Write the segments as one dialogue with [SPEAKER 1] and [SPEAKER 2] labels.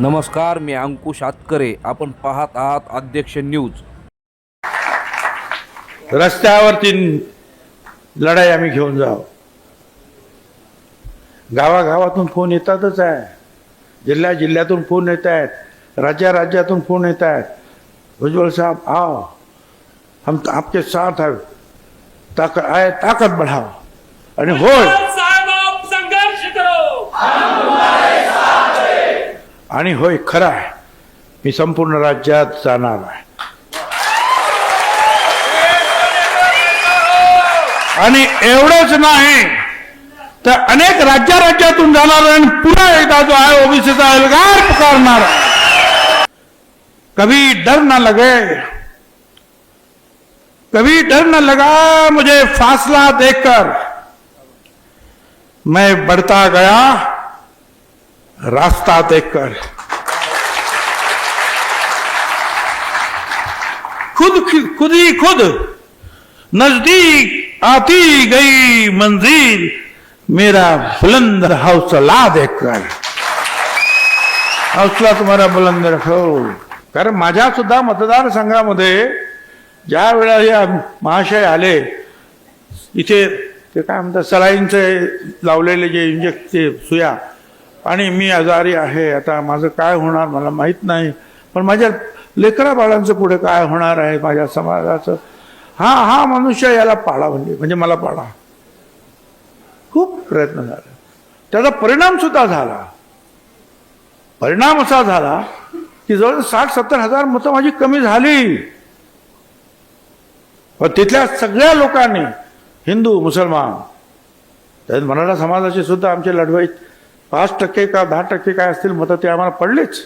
[SPEAKER 1] नमस्कार मी अंकुश आतकरे. आपण पाहत आहात अध्यक्ष न्यूज.
[SPEAKER 2] रस्त्यावरती लढाई आम्ही घेऊन जाऊ. गावागावातून फोन येतातच आहे. जिल्ह्या जिल्ह्यातून फोन येत आहेत. राज्या राज्यातून फोन येत आहेत. उज्ज्वल साहब आओ. हम आपके साथ है. ताकत आए ताकत बढ़ाओ. आणि होय
[SPEAKER 3] साहेब आप संघर्ष करो
[SPEAKER 2] आणि होय खरं आहे. मी संपूर्ण राज्यात जाणार आहे. आणि एवढंच नाही तर अनेक राज्या राज्यातून जाणार आणि पुन्हा एकदा जो आहे ओबीसीचा एल्गार पुकारणार कभी डर ना लगे कभी डर न लगा मुझे फासला देखकर मैं बढ़ता गया रास्ता देखकर खुद खुद ही खुद नजदीक आती गई मंजिल मेरा बुलंद हौसला देखकर हौसला तुम्हारा बुलंद रखो। कारण माझ्या सुद्धा मतदारसंघामध्ये ज्या वेळा या महाशय आले इथे ते काय म्हणतात सलाईंचे लावलेले जे इंजेक्ट ते सुया आणि मी आजारी आहे आता माझं काय होणार मला माहीत नाही. पण माझ्या लेकरा बाळांचं पुढे काय होणार आहे माझ्या समाजाचं? हा हा मनुष्य याला पाळा म्हणजे म्हणजे मला पाळा. खूप प्रयत्न झाला. त्याचा परिणाम सुद्धा झाला. परिणाम असा झाला की जवळ साठ सत्तर हजार मतं माझी कमी झाली. व तिथल्या सगळ्या लोकांनी हिंदू मुसलमान त्यात मराठा समाजाचे सुद्धा आमचे लढवाईत पाच टक्के का दहा टक्के काय असतील मतं ते आम्हाला पडलेच.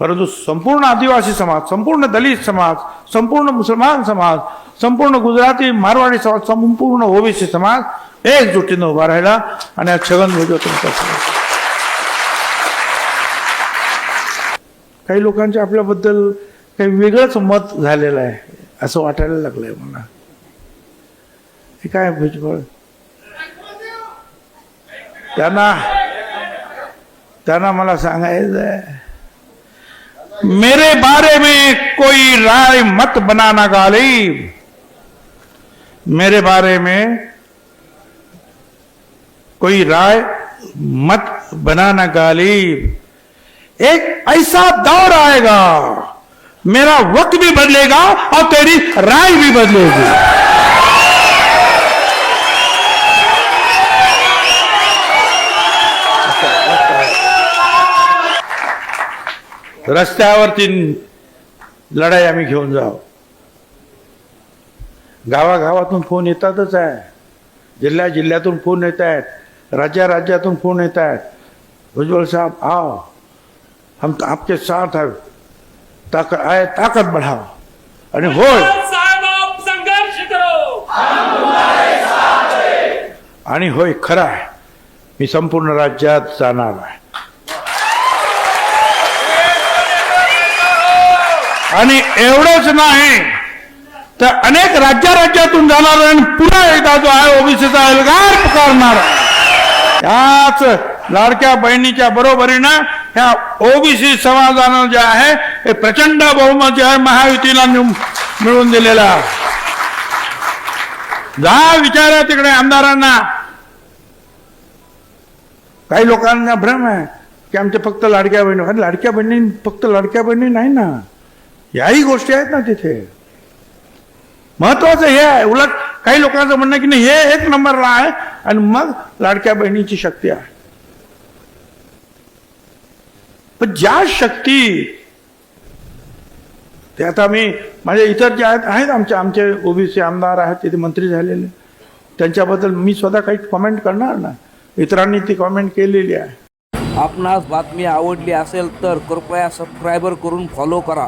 [SPEAKER 2] परंतु संपूर्ण आदिवासी समाज संपूर्ण दलित समाज संपूर्ण मुसलमान समाज संपूर्ण गुजराती मारवाडी समाज संपूर्ण ओबीसी समाज एकजुटीनं उभा राहिला आणि हा छगन भुजबळ तुमचा काही लोकांच्या आपल्याबद्दल काही वेगळंच मत झालेलं आहे असं वाटायला लागलंय मला. हे काय भुजबळ? त्यांना त्यांना मला सांगायचं मेरे बारे में कोई राय मत बनाना गालिब मेरे बारे में कोई राय मत बनाना गालिब एक ऐसा दौर आएगा, मेरा वक्त भी बदलेगा और तेरी राय भी बदलेगी। रस्त्यावरती लढाई आम्ही घेऊन जाऊ. गावागावातून फोन येतातच आहे. जिल्ह्या जिल्ह्यातून फोन येत आहेत. राज्या राज्यातून फोन येत आहेत. उज्ज्वल साहब आओ. हम आपके साथ है. ताकत आए ताकत बढ़ाओ. आणि होय. आणि होय खरं आहे. मी संपूर्ण राज्यात जाणार आहे. आणि एवढंच नाही तर अनेक राज्या राज्यातून जाणार आणि पुन्हा एकदा जो आहे ओबीसीचा एल्गार पुकारणार. याच लाडक्या बहिणीच्या बरोबरीनं ह्या ओबीसी समाजानं जे आहे हे प्रचंड बहुमत जे आहे महायुतीला निम- मिळवून दिलेलं आहे. जा विचारा तिकडे आमदारांना. काही लोकांना भ्रम आहे की आमच्या फक्त लाडक्या बहिणी अरे लाडक्या बहिणी फक्त लाडक्या बहिणी नाही ना. याही गोष्टी आहेत ना तिथे. महत्वाचं हे आहे. उलट काही लोकांचं म्हणणं की नाही हे एक नंबरला आहे आणि मग लाडक्या बहिणीची शक्ती आहे. पण ज्या शक्ती ते आता मी माझे इतर जे आहेत आहेत आमचे आमचे ओबीसी आमदार आहेत तिथे मंत्री झालेले. त्यांच्याबद्दल मी स्वतः काही कमेंट करणार ना इतरांनी ती कमेंट केलेली आहे.
[SPEAKER 1] आपणास बातमी आवडली असेल तर कृपया सबस्क्रायबर करून फॉलो करा.